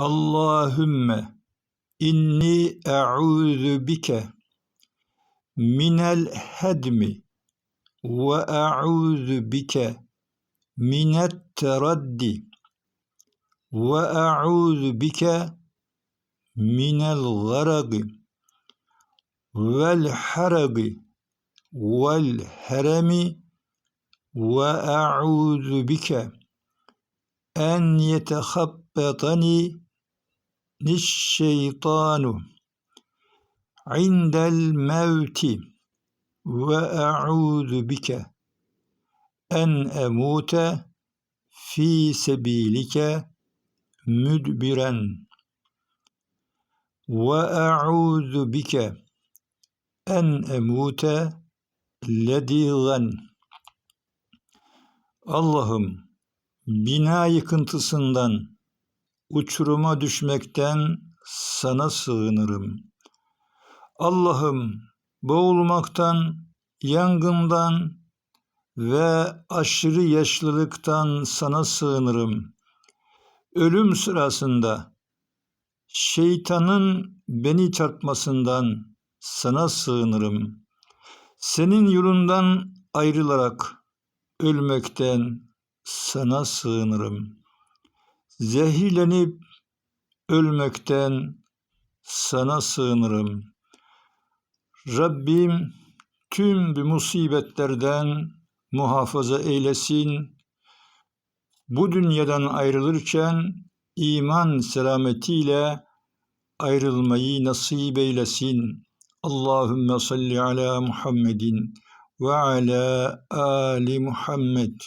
اللهم إني أعوذ بك من الهدم وأعوذ بك من التردي وأعوذ بك من الغرق والحرق والهرم وأعوذ بك أن يتخبطني mevti ve e'udhu bike en emute fi sebilike müdbiren ve e'udhu bike en emute ledigen Allah'ım bina yıkıntısından uçuruma düşmekten sana sığınırım. Allah'ım boğulmaktan, yangından ve aşırı yaşlılıktan sana sığınırım. Ölüm sırasında şeytanın beni çarpmasından sana sığınırım. Senin yolundan ayrılarak ölmekten sana sığınırım. Zehirlenip ölmekten sana sığınırım. Rabbim tüm bu musibetlerden muhafaza eylesin. Bu dünyadan ayrılırken iman selametiyle ayrılmayı nasip eylesin. Allahümme salli ala Muhammedin ve ala ali Muhammed.